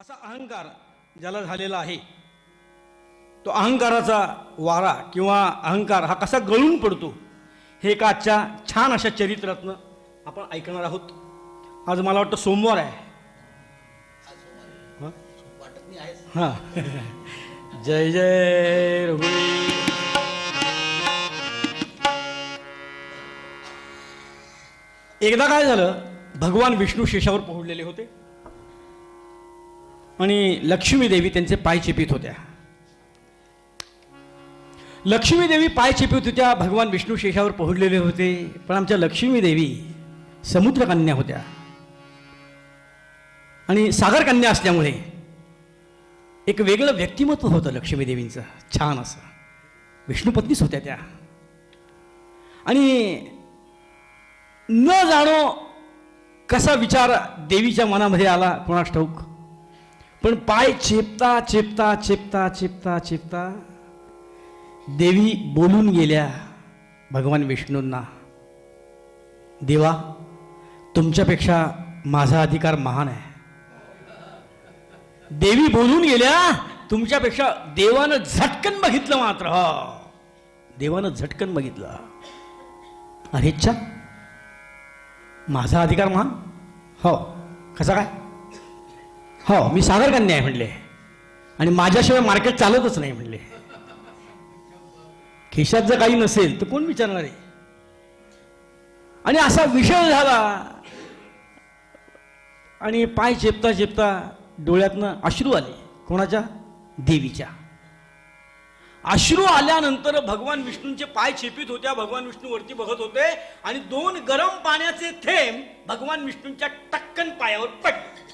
असा अहंकार ज्याला झालेला आहे तो अहंकाराचा वारा किंवा अहंकार हा कसा गळून पडतो हे एका आजच्या छान अशा चरित्रातनं आपण ऐकणार आहोत. आज मला वाटतं सोमवार आहे. हां? जय जय रघुवीर. एकदा काय झालं भगवान विष्णू शेषावर पोहोडलेले होते. आणि लक्ष्मीदेवी त्यांचे पाय चिपित होत्या. लक्ष्मीदेवी पाय चिपित होत्या भगवान विष्णू शेषावर पोहोचलेले होते पण आमच्या लक्ष्मीदेवी समुद्रकन्या होत्या. आणि सागरकन्या असल्यामुळे एक वेगळं व्यक्तिमत्व होतं लक्ष्मीदेवींचं छान असं. विष्णुपत्नीच होत्या त्या. आणि न जाणो कसा विचार देवीच्या मनामध्ये आला कोणास ठाऊक? पण पाय चेपता चेपता चेपता चेपता चेपता देवी बोलून गेल्या भगवान विष्णूंना देवा तुमच्यापेक्षा माझा अधिकार महान आहे. देवी बोलून गेल्या तुमच्यापेक्षा देवानं झटकन बघितलं मात्र हो. देवानं झटकन बघितलं. अरेच्छा माझा अधिकार महान? हो. कसा काय? हो मी सागर कन्या आहे म्हणले. आणि माझ्याशिवाय मार्केट चालतच नाही म्हणले. खिशात जर काही नसेल तर कोण विचारणार आहे? आणि असा विषय झाला. आणि पाय चेपता चेपता डोळ्यातनं अश्रू आले. कोणाच्या? देवीच्या. अश्रू आल्यानंतर भगवान विष्णूंचे पाय चेपित होत्या. भगवान विष्णू वरती बघत होते. आणि दोन गरम पाण्याचे थेंब भगवान विष्णूंच्या टक्कन पायावर पडले.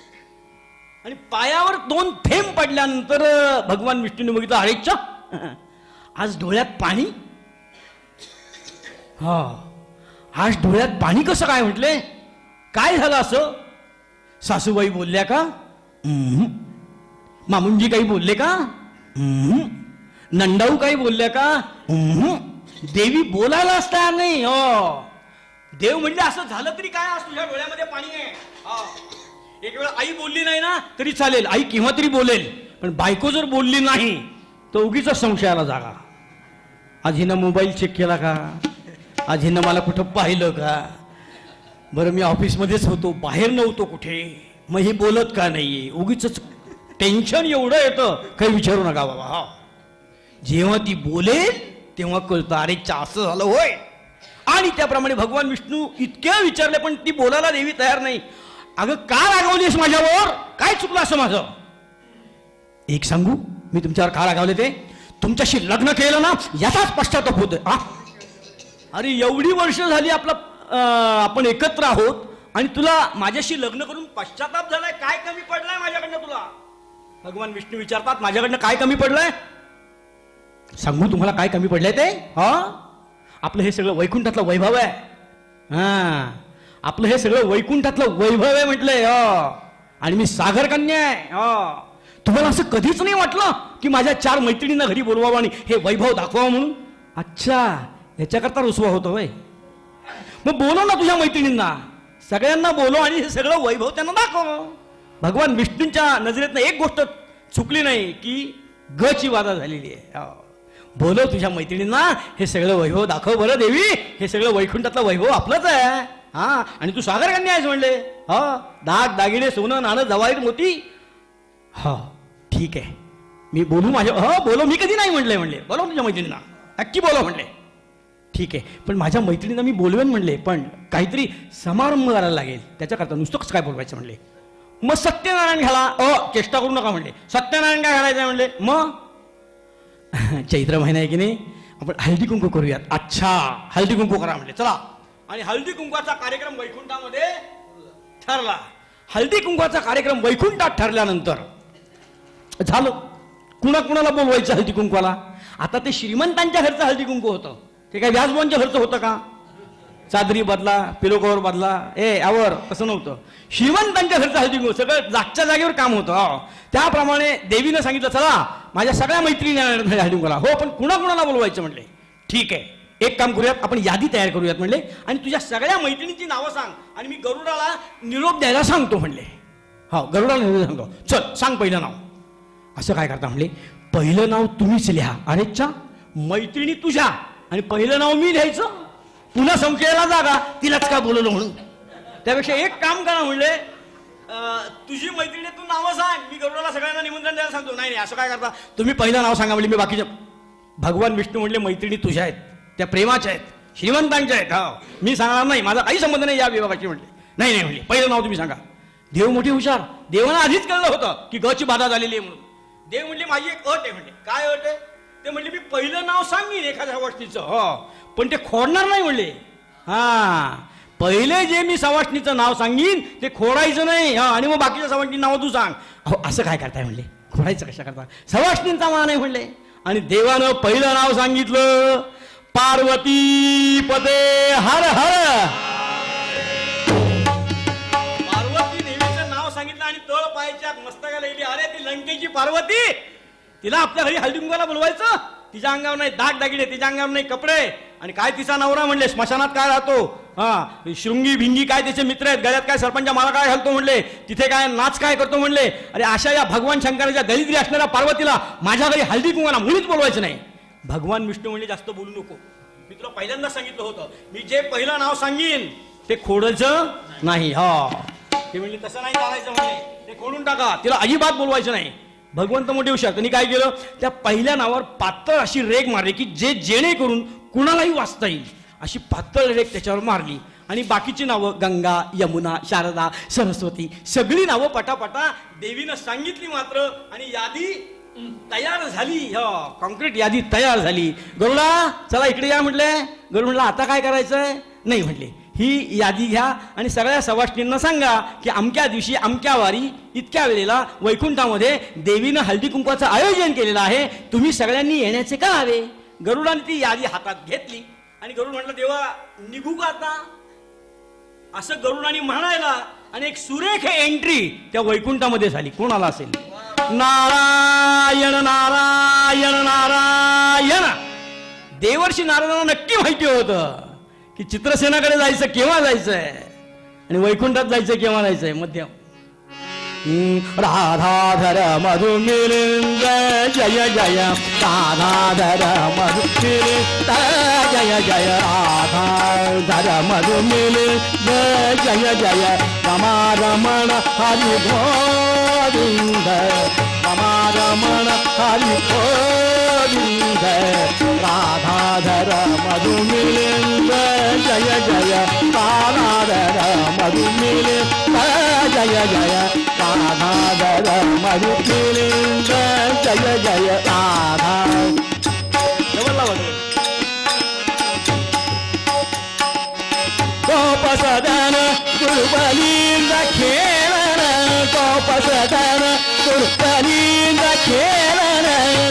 आणि पायावर दोन थेंब पडल्यानंतर भगवान विष्णूने बघितलं अरेच्या आज डोळ्यात पाणी? हा आज डोळ्यात पाणी कसं काय म्हटले? काय झालं असं? सासूबाई बोलल्या का? मामुंजी काही बोलले का? नंडाऊ काही बोलल्या का? देवी बोलायला असता नाही. हो. देव म्हणजे असं झालं तरी काय आज तुझ्या डोळ्यामध्ये पाणी आहे? एक वेळ आई बोलली नाही ना तरी चालेल. आई केव्हा तरी बोलेल. पण बायको जर बोलली नाही तर उगीच संशयाला जागा. आज हिनं मोबाईल चेक केला का? आज हिनं मला कुठं पाहिलं का? बरं मी ऑफिसमध्येच होतो बाहेर नव्हतो कुठे. मग हे बोलत का नाहीये? उगीच टेन्शन एवढं येतं. काही विचारू नका बाबा हा. जेव्हा ती बोलेल तेव्हा कळतं अरे चा असं झालं होय. आणि त्याप्रमाणे भगवान विष्णू इतक्या विचारले पण ती बोलायला देवी तयार नाही. अगं का रागवलीस माझ्यावर? काय चुकलं असं माझं? एक सांगू? मी तुमच्यावर का रागावले ते? तुमच्याशी लग्न केलं ना याचाच पश्चाताप होतोय अरे एवढी वर्ष झाली आपला आपण एकत्र आहोत आणि तुला माझ्याशी लग्न करून पश्चाताप झालाय काय कमी पडलाय माझ्याकडनं तुला? भगवान विष्णू विचारतात माझ्याकडनं काय कमी पडलंय? सांगू तुम्हाला काय कमी पडलंय ते? हा? आपलं हे सगळं वैकुंठातलं वैभव आहे. हा. आपलं हे सगळं वैकुंठातलं वैभव आहे म्हटलंय हो. आणि मी सागरकन्या आहे हो. तुम्हाला असं कधीच नाही वाटलं की माझ्या चार मैत्रिणींना घरी बोलवावं आणि हे वैभव दाखवावं म्हणून? अच्छा याच्याकरता रुसवा होतो वय मग बोलव ना तुझ्या मैत्रिणींना. सगळ्यांना बोलव आणि हे सगळं वैभव त्यांना दाखव. भगवान विष्णूंच्या नजरेतनं एक गोष्ट चुकली नाही की गची वादा झालेली आहे हो. बोलो बोलव तुझ्या मैत्रिणींना हे सगळं वैभव दाखव बरं देवी. हे सगळं वैकुंठातलं वैभव आपलंच आहे. हा आणि तू सागर कन्या आहेस म्हणले. हा दाग दागिने सोनं नाणं जवाईर मोती. हा ठीक आहे. मी बोलू माझ्या हो बोलो मी कधी नाही म्हणले म्हणले. बोलव तुझ्या मैत्रिणींना. नक्की बोलव म्हणले. ठीक आहे. पण माझ्या मैत्रिणींना मी बोलवेन म्हणले पण काहीतरी समारंभ करायला लागेल. त्याच्याकरता नुसतंच काय बोलवायचं म्हणले? मग सत्यनारायण घाला अ चेष्टा करू नका म्हणले. सत्यनारायण काय घालायचं म्हणले? मग चैत्र महिना आहे की नाही? आपण हळदी कुंकू करूयात. अच्छा हळदी कुंकू करा म्हणले. चला. आणि हळदी कुंकवाचा कार्यक्रम वैकुंठामध्ये ठरला. हळदी कुंकवाचा कार्यक्रम वैकुंठात ठरल्यानंतर झालं. कुणा कुणाला बोलवायचं हळदी कुंकवाला? आता ते श्रीमंतांच्या घरचं हळदी कुंकू होतं. ते काय व्याजबोनच्या घरचं होतं का? चादरी बदला पिलो बदला. ए यावर तसं नव्हतं. श्रीमंतांच्या घरचं हळदी कुंकू सगळं जागच्या जागेवर काम होतं. हो. त्याप्रमाणे देवीनं सांगितलं चला माझ्या सगळ्या मैत्रिणी हळदी कुंकूला हो पण कुणा कुणाला बोलवायचं म्हटले? ठीक आहे. एक काम करूयात आपण यादी तयार करूयात म्हणले. आणि तुझ्या सगळ्या मैत्रिणींची नावं सांग. आणि मी गरुडाला निरोप द्यायला सांगतो म्हणले. हो गरुडाला निरोप सांगतो. चल सांग पहिलं नाव. असं काय करता म्हणले? पहिलं नाव तुम्हीच लिहा. अरे चा मैत्रिणी तुझ्या. आणि पहिलं नाव मी लिहायचं. पुन्हा संशयाला जागा. तिलाच का बोलवलं म्हणून? त्यापेक्षा एक काम करा म्हणले. तुझी मैत्रिणी तू नावं सांग. मी गरुडाला सगळ्यांना निमंत्रण द्यायला सांगतो. नाही नाही असं काय करता? तुम्ही पहिलं नाव सांगा म्हणजे मी बाकीच्या भगवान विष्णू म्हणले मैत्रिणी तुझ्या आहेत. त्या प्रेमाच्या आहेत श्रीमंतांच्या आहेत. हा मी सांगणार नाही माझा काही संबंध नाही या विभागाची म्हणले नाही नाही म्हणले पहिलं नाव तुम्ही सांगा. देव मोठी हुशार. देवानं आधीच कळलं होतं की गची बाधा झालेली आहे म्हणून. देव म्हणले माझी एक अट आहे म्हणले. काय अट आहे? ते म्हणले मी पहिलं नाव सांगेन एखाद्या वाटणीचं हो. पण ते खोडणार नाही म्हणले. हा. पहिले जे मी सवाष्णीचं नाव सांगीन ते खोडायचं नाही. हा. आणि मग बाकीच्या सवाष्णी नाव तू सांग. अहो असं काय करताय म्हणले? खोडायचं कशा करता सवाष्णींचा मान आहे म्हणले. आणि देवानं पहिलं नाव सांगितलं. पार्वती पदे हर हर. पार्वती देवीचं नाव सांगितलं आणि तळ पायच्या मस्तकाला गेली अरे ती लंकेची पार्वती. तिला आपल्या घरी हळदीकुंकाला बोलवायचं? तिच्या अंगावर नाही दाग दागिने तिच्या अंगावर नाही कपडे. आणि काय तिचा नवरा म्हणले स्मशानात काय राहतो? हा शृंगी भिंगी काय त्याचे मित्र आहेत? गळ्यात काय सरपंच मला काय घालतो म्हणले? तिथे काय नाच काय करतो म्हणले? अरे अशा या भगवान शंकराच्या दरिद्री असणाऱ्या पार्वतीला माझ्या घरी हल्दी कुंकाला मुलीच बोलवायचं नाही. भगवान विष्णू म्हणजे जास्त बोलू नको. मी तुला पहिल्यांदा सांगितलं होतं. मी जे पहिलं नाव सांगीन ते खोडायचं नाही. हा. ते म्हणले तसं नाही चालायचं म्हणे. ते खोडून टाका. तिला अजिबात बोलवायचं नाही. भगवंत मोठे हुशार. त्यांनी काय केलं? त्या पहिल्या नावावर पातळ अशी रेग मारली की जे जेणेकरून कुणालाही वाचता येईल अशी पातळ रेग त्याच्यावर मारली. आणि बाकीची नावं गंगा यमुना शारदा सरस्वती सगळी नावं पटापटा देवीनं सांगितली मात्र आणि यादी तयार झाली. हो कॉन्क्रीट यादी तयार झाली. गरुडा चला इकडे या म्हटले. गरुड म्हटलं आता काय करायचंय? नाही म्हटले. ही यादी घ्या आणि सगळ्या सवाष्णींना सांगा की अमक्या दिवशी अमक्या वारी इतक्या वेळेला वैकुंठामध्ये देवीनं हळदी कुंकवाचं आयोजन केलेलं आहे. तुम्ही सगळ्यांनी येण्याचे का हवे? गरुडाने ती यादी हातात घेतली. आणि गरुड म्हटलं देवा निघू का आता? असं गरुडाने म्हणायला आणि एक सुरेख एंट्री त्या वैकुंठामध्ये झाली. कोणाला असेल? नारायण नारायण नारायण. देवर्षी नारायणाला नक्की माहिती होतं की चित्रसेनाकडे जायचं केव्हा जायचंय? आणि वैकुंठात जायचं केव्हा जायचंय? मध्यम. ராதாதர மது மிருந்த ஜய ஜய ராதாதர மது மிருந்த ஜய ஜய ராதாதர மது மிருந்த ஜய ஜய ரமாரமண ஹரி கோவிந்த ரமாரமண ஹரி கோவிந்த ராதாதர மது மிருந்த ஜய ஜய ராதாதர மது மிருந்த ஜய ஜய அருகிலிங்க ஜய ஜய ஆகா கோபசதன குருபலிந்த கேளன கோபசதன குருபலிந்த கேளன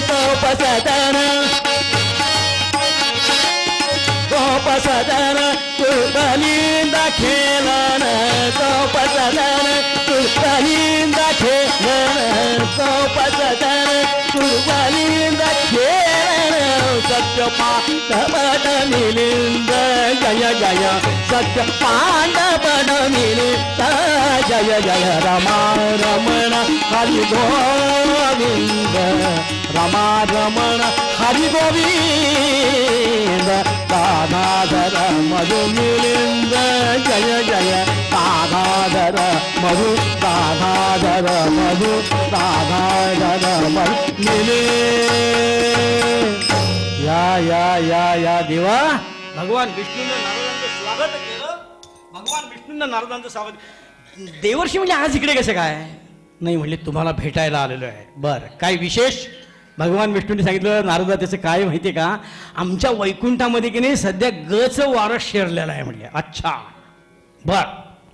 கோபசதன கோபசதன குருபலிந்த கேளன கோபசதன சத்ய பாண்டபடமிலிருந்த ஜய ஜய சத்ய பாண்டபடமிலிருந்த ஜய ஜய ரமா ரமண ஹரி கோவிந்த ரமா ரமண ஹரி கோவிந்த தாதாதர மதுமிலிருந்த ஜய ஜய தாதாதர மது தாதாதர மது தாதாதர மது நிலே या या या या देवा. भगवान विष्णूनं नारदांचं स्वागत केलं. भगवान विष्णूंना नारदांचं स्वागत. देवर्षी म्हणजे आज इकडे कसं काय? नाही म्हणले तुम्हाला भेटायला आलेलो आहे. बर काय विशेष? भगवान विष्णूने सांगितलं नारदा त्याचं काय माहिती आहे का? आमच्या वैकुंठामध्ये की नाही सध्या गच वारं शेरलेलं आहे म्हणले. अच्छा. बर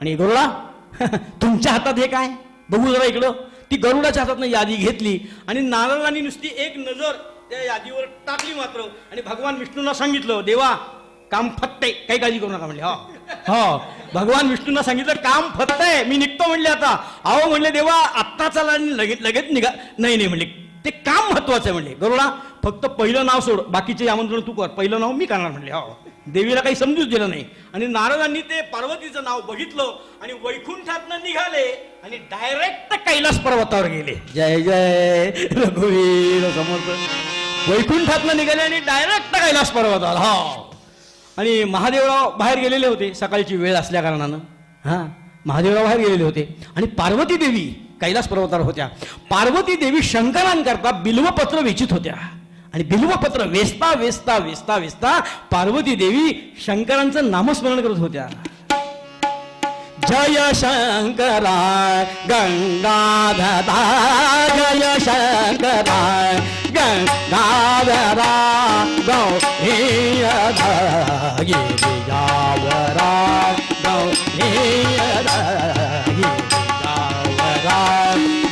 आणि गरुडा? तुमच्या हातात हे काय? बघू जरा इकडं. ती गरुडाच्या हातात यादी घेतली. आणि नारदांनी नुसती एक नजर त्या यादीवर टाकली मात्र. आणि भगवान विष्णूंना सांगितलं देवा काम फत्ते. काही काळजी करू नका म्हणले हो. हो. भगवान विष्णूंना सांगितलं काम फत्तय मी निघतो म्हणले आता. अहो म्हणले देवा आत्ता चला आणि लगेच लगेच निघा. नाही नाही म्हणले. ते काम महत्वाचं आहे म्हणले. गरुडा फक्त पहिलं नाव सोड. बाकीचे आमंत्रण तू कर. पहिलं नाव मी करणार म्हणले. हो. देवीला काही समजूच दिलं नाही. आणि नारदांनी ते पार्वतीचं नाव बघितलं आणि वैकुंठातनं निघाले आणि डायरेक्ट कैलास पर्वतावर गेले. जय जय रघुवीर समर्थ. वैकुंठातनं निघाले आणि डायरेक्ट कैलास पर्वतावर हा. आणि महादेवराव बाहेर गेलेले होते. सकाळची वेळ असल्या कारणानं. हां. महादेवराव बाहेर गेलेले होते. आणि पार्वती देवी कैलास पर्वतावर होत्या. पार्वती देवी शंकरांकरता बिल्वपत्र वेचित होत्या. आणि बिल्वपत्र वेचता वेचता वेचता वेचता पार्वती देवी शंकरांचं नामस्मरण करत होत्या. जय शंकरा गंगाधरा जय शंकरा गौहि जागरा गौहि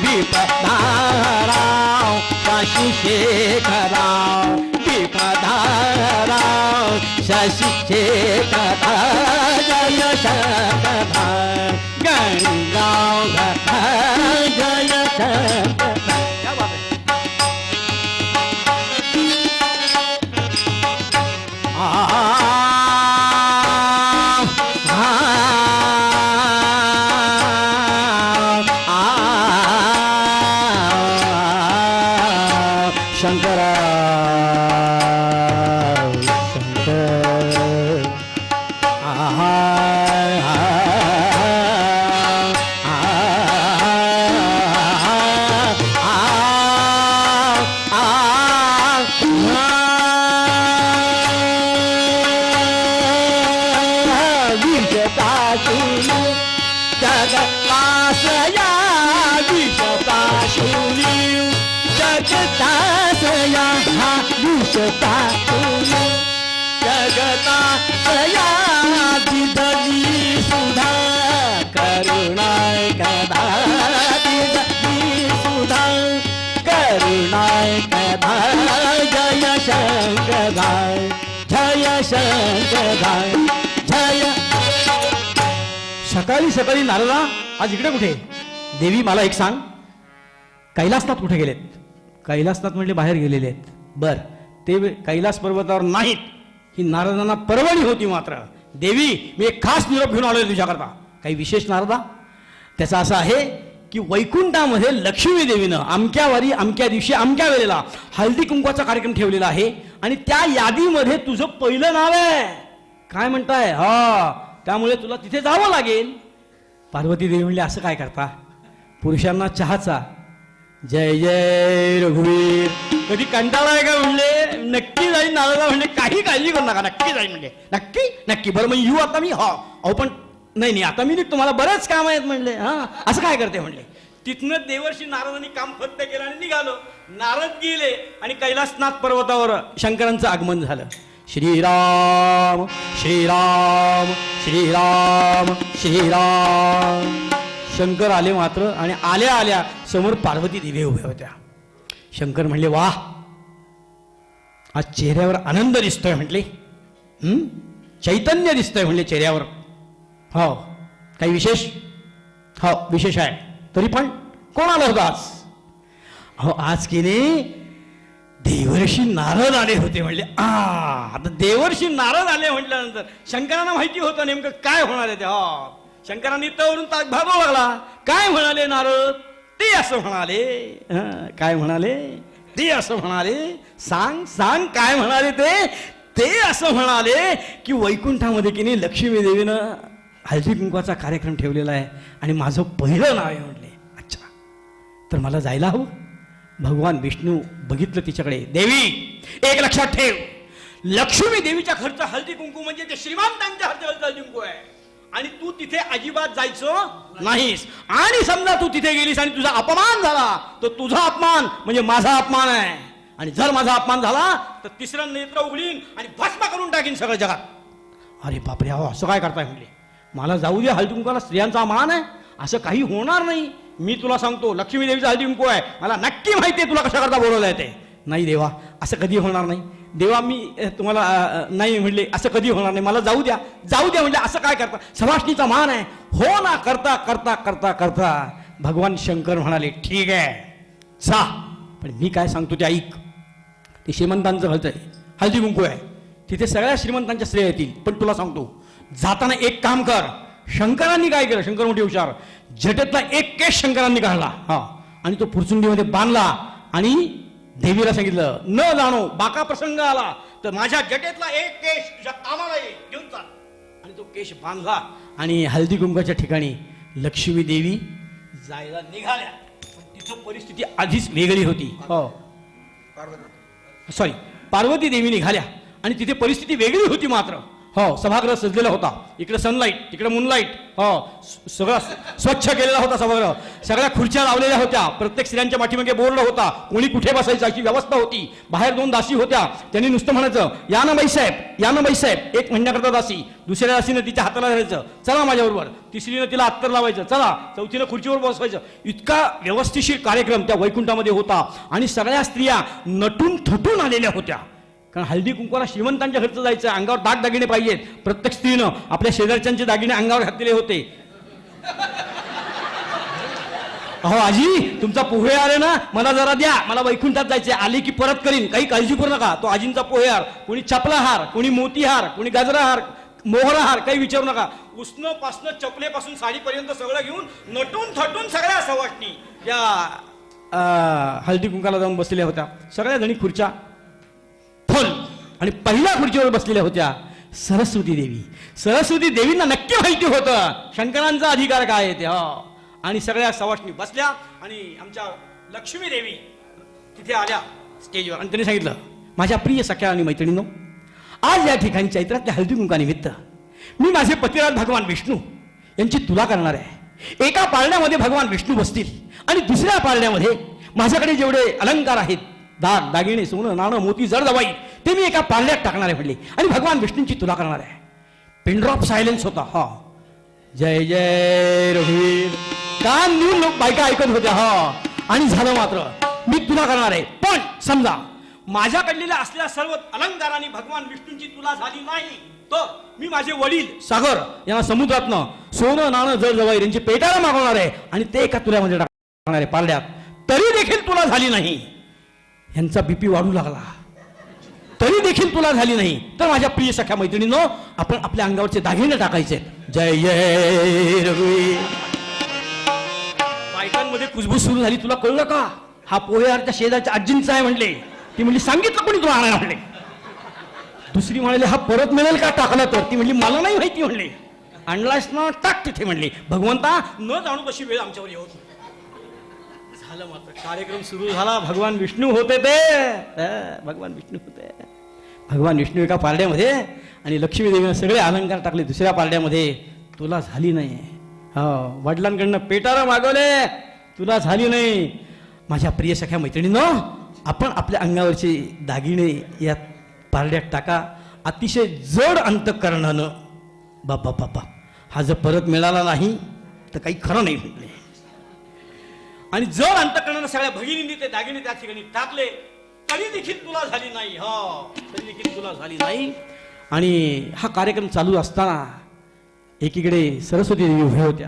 विपधरा शशि शेखरा विपधरा शशिख सकाळी सकाळी नारदा आज इकडे कुठे? देवी मला एक सांग. कैलासनाथ कुठे गेलेत? कैलासनाथ म्हणजे बाहेर गेलेले आहेत. बर ते कैलास पर्वतावर नाहीत. ही नारदांना परवणी होती मात्र. देवी मी एक खास निरोप घेऊन आलो तुझ्याकरता. काही विशेष नारदा? त्याचा असं आहे की वैकुंठामध्ये लक्ष्मी देवीनं अमक्या वारी अमक्या दिवशी अमक्या वेळेला हळदी कुंकवाचा कार्यक्रम ठेवलेला आहे आणि त्या यादीमध्ये तुझं पहिलं नाव आहे. काय म्हणताय? हा त्यामुळे तुला तिथे जावं लागेल. पार्वती देवी म्हणले असं काय करता? पुरुषांना चहाचा. जय जय रघुवीर. कधी कंटाळा आहे का? म्हणले. नक्की जाईन नारदा म्हणले काही काळजी करू नका. नक्की जाईन म्हणजे. नक्की नक्की. बरं मग येऊ आता मी हा. अहो पण नाही नाही आता मी तुम्हाला बरेच काम आहेत म्हणले हा. असं काय करते म्हणले? तिथनं देवर्षी नारदांनी काम फक्त केलं आणि निघालो. नारद गेले आणि कैलासनाथ पर्वतावर शंकरांचं आगमन झालं. श्रीराम श्रीराम श्रीराम श्रीराम. शंकर आले मात्र आणि आल्या आल्या समोर पार्वती देवी उभ्या होत्या. शंकर म्हणले वाह आज चेहऱ्यावर आनंद दिसतोय म्हटले. चैतन्य दिसतंय म्हणले चेहऱ्यावर. हो. काही विशेष? हो विशेष आहे. तरी पण कोण आलं होतं आज? अहो आज की नाही देवर्षी नारद आले होते म्हणले आ आता देवर्षी नारद आले म्हटल्यानंतर शंकरांना माहिती होतं नेमकं काय होणार आहे ते हा. शंकरांनी तवरून ताक भागू लागला. काय म्हणाले नारद? ते असं म्हणाले. काय म्हणाले? ते असं म्हणाले सांग सांग काय म्हणाले ते? ते असं म्हणाले की वैकुंठामध्ये की नाही लक्ष्मी देवीनं हळदी कुंकवाचा कार्यक्रम ठेवलेला आहे आणि माझं पहिलं नाव आहे म्हणले अच्छा. तर मला जायला हवं. भगवान विष्णू बघितलं तिच्याकडे. देवी एक लक्षात ठेव. लक्ष्मी देवीच्या खर्च हळदी कुंकू म्हणजे ते श्रीमंतांच्या हळदी हळदी कुंकू आहे. आणि तू तिथे अजिबात जायचं नाहीस. आणि समजा तू तिथे गेलीस आणि तुझा अपमान झाला तर तुझा अपमान म्हणजे माझा अपमान आहे. आणि जर माझा अपमान झाला तर तिसरं नेत्र उघडीन आणि भस्म करून टाकीन सगळं जगात. अरे बापरे अहो असं काय करताय म्हणले मला जाऊ दे हळदी कुंकवाला स्त्रियांचा मान आहे. असं काही होणार नाही. मी तुला सांगतो लक्ष्मी देवीचा हळदी कुंकू आहे. मला नक्की माहिती आहे तुला कशा करता बोलवलं ते. नाही देवा असं कधी होणार नाही. देवा मी तुम्हाला नाही म्हणले असं कधी होणार नाही. मला जाऊ द्या. जाऊ द्या म्हणजे असं काय करता? सभाषणीचा मान आहे. हो ना करता करता करता करता. भगवान शंकर म्हणाले ठीक आहे. सा. पण मी काय सांगतो ते ऐक. ते श्रीमंतांचं हळद आहे हळदी कुंकू आहे. तिथे सगळ्या श्रीमंतांच्या स्त्रिया येतील. पण तुला सांगतो जाताना एक काम कर. शंकरांनी काय केलं? शंकर मोठी हुशार. जटेतला एक केस शंकरांनी काढला. हा. आणि तो पुरचुंडीमध्ये बांधला. आणि देवीला सांगितलं न जाणो बाका प्रसंग आला तर माझ्या जटेतला एक तुझ्या कामाला येईल घेऊन चाल. आणि तो केश बांधला आणि हळदी कुंकाच्या ठिकाणी लक्ष्मी देवी जायला निघाल्या. पण तिथं परिस्थिती आधीच वेगळी होती. हो. सॉरी पार्वती देवी निघाल्या आणि तिथे परिस्थिती वेगळी होती मात्र. हो सभागृह सजलेला होता. इकडे सनलाईट तिकडे मुनलाईट हो सगळा स्वच्छ केलेला होता सभागृह. सगळ्या खुर्च्या लावलेल्या होत्या. प्रत्येक स्त्रियांच्या पाठीमागे बोर्ड होता. कोणी कुठे बसायचं अशी व्यवस्था होती. बाहेर दोन दासी होत्या. त्यांनी नुसतं म्हणायचं या ना बाईसाहेब या ना बाईसाहेब एक म्हणण्याकरता दासी दुसऱ्या दासीनं तिच्या हाताला धरायचं चला माझ्याबरोबर तिसरीनं तिला अत्तर लावायचं चला. चौथीनं खुर्चीवर बसवायचं इतका व्यवस्थिशीर कार्यक्रम त्या वैकुंठामध्ये होता. आणि सगळ्या स्त्रिया नटून थटून आलेल्या होत्या. कारण हल्दी कुंकवाला श्रीमंतांच्या घरचं जायचं अंगावर दाग दागिने पाहिजेत. प्रत्येक स्त्रीनं आपल्या शेजारच्यांचे दागिने अंगावर घातलेले होते. अहो आजी तुमचा पोहे आले ना मला जरा द्या. मला वैकुंठात जायचे आले की परत करीन. काही काळजी करू नका. तो आजींचा पोहेहार कोणी चपला हार कोणी मोतीहार कोणी गजरा हार मोहरा हार काही विचारू नका. उष्ण पासनं चपलेपासून साडीपर्यंत सगळं घेऊन नटून थटून सगळ्या सवाटणी. या हळदी कुंकाला जाऊन बसलेल्या होत्या. सगळ्या जणी खुर्च्या आणि पहिल्या खुर्चीवर बसलेल्या होत्या सरस्वती देवी. सरस्वती देवींना नक्की माहिती होतं. शंकरांचा अधिकार काय आहे ते हो. आणि सगळ्या सवाष्णी बसल्या आणि आमच्या लक्ष्मी देवी तिथे आल्या स्टेजवर. आणि त्यांनी सांगितलं माझ्या प्रिय सख्या आणि मैत्रिणींनो आज या ठिकाणी चैत्रातल्या हळदी कुंकानिमित्त मी माझे पतिराज भगवान विष्णू यांची तुला करणार आहे. एका पाळण्यामध्ये भगवान विष्णू बसतील आणि दुसऱ्या पाळण्यामध्ये माझ्याकडे जेवढे अलंकार आहेत दाग दागिने सोनं नाणं मोती जड दवाई ते मी एका पाल्यात टाकणार आहे म्हणले आणि भगवान विष्णूंची तुला करणार आहे. पिनड्रॉप सायलेन्स होता हा. जय जय रघुवीर कान देऊन लोक बायका ऐकत होत्या हा? आणि झालं मात्र. मी तुला करणार आहे. पण समजा माझ्याकडलेल्या असलेल्या सर्व अलंकाराने भगवान विष्णूंची तुला झाली नाही तर मी माझे वडील सागर यांना समुद्रातनं सोनं नाणं जळ जवाई यांची पेटाला मागवणार आहे आणि ते एका तुल्यामध्ये टाकणार आहे पारड्यात तरी देखील तुला झाली नाही. यांचा बीपी वाढू लागला. तरी देखील तुला झाली नाही. तर माझ्या प्रिय सख्या मैत्रिणीनो आपण आपल्या अंगावरचे दागिने टाकायचे जय जय रघुवीर बायकांमध्ये कुजबूज सुरू झाली तुला कळलं का? हा पोहेहारच्या शेजारच्या आजींचा आहे म्हणले. ती म्हणली सांगितलं कोणी तुला आणायला? म्हणले. दुसरी म्हणाली हा परत मिळेल का टाकला तर? ती म्हणली मला नाही माहिती. म्हणले. आणलास ना टाक तिथे. म्हणले भगवंता न जाणू कशी वेळ आमच्यावर येऊ झालं मात्र. कार्यक्रम सुरू झाला भगवान विष्णू होते ते. भगवान विष्णू होते. भगवान विष्णू एका पारड्यामध्ये आणि लक्ष्मीदेवीनं सगळे अलंकार टाकले दुसऱ्या पारड्यामध्ये. तुला झाली नाही. हो वडिलांकडनं पेटारा मागवले. तुला झाली नाही. माझ्या प्रिय सख्या मैत्रिणीनं आपण आपल्या अंगावरचे दागिने या पारड्यात टाका. अतिशय जड अंतकरणानं. बाबा बाबा हा जर परत मिळाला नाही तर काही खरं नाही म्हटले. आणि जर अंतकरणानं सगळ्या भगिनींनी ते दागिने त्या ठिकाणी टाकले तरी देखील तुला झाली नाही. हो तरी देखील तुला झाली नाही. आणि हा कार्यक्रम चालू असताना एकीकडे सरस्वती देवी उभ्या होत्या.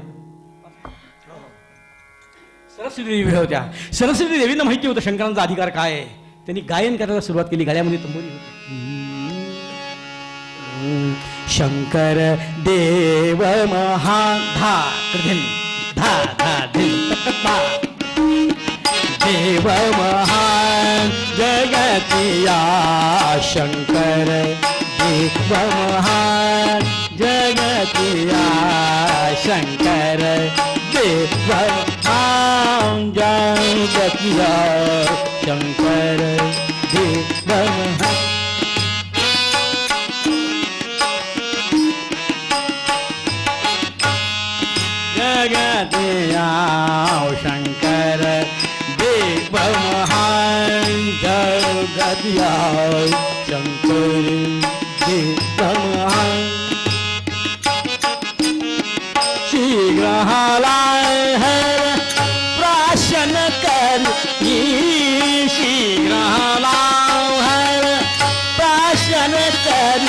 सरस्वती देवी उभ्या होत्या. सरस्वती देवींना माहिती होतं शंकरांचा अधिकार काय आहे. त्यांनी गायन करायला सुरुवात केली गाड्यामध्ये तंबोरी होती. शंकर देव महा धा धा धा धा देव महान जगतिया शंकर देव महान जगतिया शंकर देव महान जगतिया शंकर देव महान जगतिया शंकर देव शीघ्रहालाय हर प्राशन कर शीघ्रहालाय हर प्राशन कर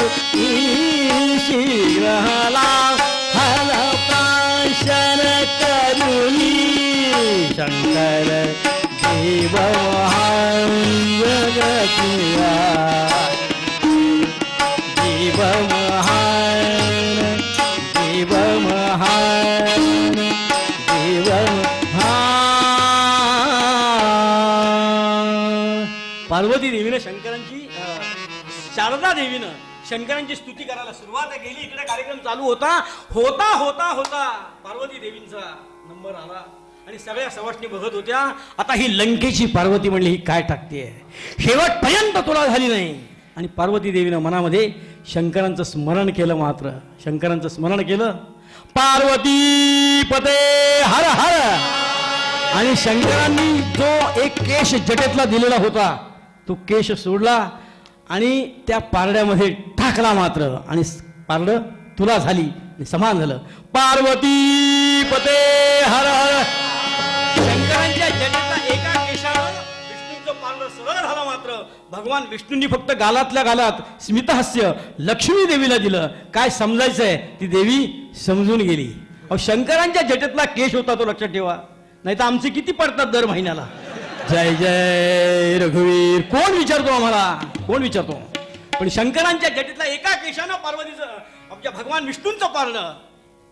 देवीनं शंकरांची शारदा देवीनं शंकरांची स्तुती करायला सुरुवात केली. इकडे कार्यक्रम चालू होता. होता होता होता. पार्वती देवींचा नंबर आला. आणि सगळ्या सवाष्णी बघत होत्या. आता ही लंकेची पार्वती म्हणली ही काय टाकते शेवटपर्यंत तुला झाली नाही. आणि पार्वती देवीनं मनामध्ये शंकरांचं स्मरण केलं मात्र. शंकरांचं स्मरण केलं. पार्वती पते हर हर. आणि शंकरांनी जो एक केश जटेतला दिलेला होता तो केश सोडला आणि त्या पारड्यामध्ये टाकला मात्र. आणि पारड तुला झाली. आणि समान झालं. पार्वती पते हर हर. शंकरांच्या जटेतला एका केशावर विष्णूचं पारड सरळ झालं मात्र. भगवान विष्णूंनी फक्त गालातल्या गालात स्मितहास्य लक्ष्मी देवीला दिलं. काय समजायचंय? ती देवी समजून गेली. अहो शंकरांच्या जटेतला केश होता तो लक्षात ठेवा. नाही तर आमचे किती पडतात दर महिन्याला? जय जय रघुवीर. कोण विचारतो आम्हाला? कोण विचारतो? पण शंकरांच्या जटीतला एका केशानं पार्वतीचं आमच्या भगवान विष्णूंचं पारलं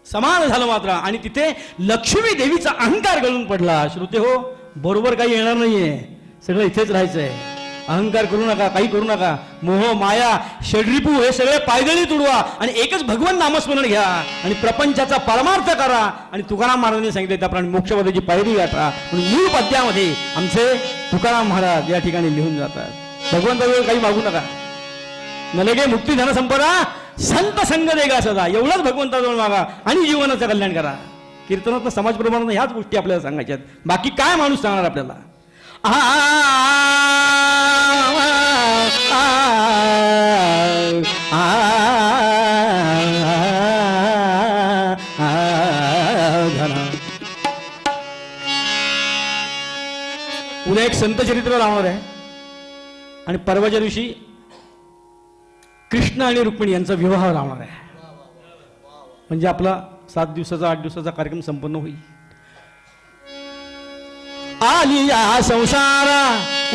समान झालं मात्र. आणि तिथे लक्ष्मी देवीचा अहंकार गळून पडला. श्रोते हो बरोबर काही येणार नाहीये. सगळं इथेच राहायचंय. अहंकार करू नका काही करू नका. मोह माया षड्रिपू हे सगळे पायदळी तुडवा आणि एकच भगवान नामस्मरण घ्या आणि प्रपंचाचा परमार्थ करा आणि तुकाराम महाराजांनी सांगितले त्याप्रमाणे मोक्षपदाची पायरी गाठा. म्हणून मूळ पद्यामध्ये आमचे तुकाराम महाराज या ठिकाणी लिहून जातात. भगवंताजवळ काही मागू नका. नलगे मुक्ती धन संपदा संत संघ देगा सदा. एवढंच भगवंताजवळ मागा आणि जीवनाचं कल्याण करा. कीर्तनात समाज प्रमाणात ह्याच गोष्टी आपल्याला सांगायच्या बाकी काय माणूस सांगणार आपल्याला? आ, उद्या एक संत चरित्र लावणार आहे आणि परवाच्या दिवशी कृष्ण आणि रुक्मिणी यांचा विवाह लावणार आहे म्हणजे आपला सात दिवसाचा आठ दिवसाचा कार्यक्रम संपन्न होईल आलिया संसारा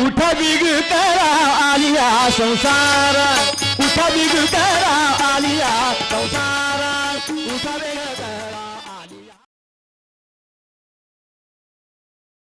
उठा बिग करा आलिया संसारा उठा बिग करा आलिया संसारा उठा बिग करा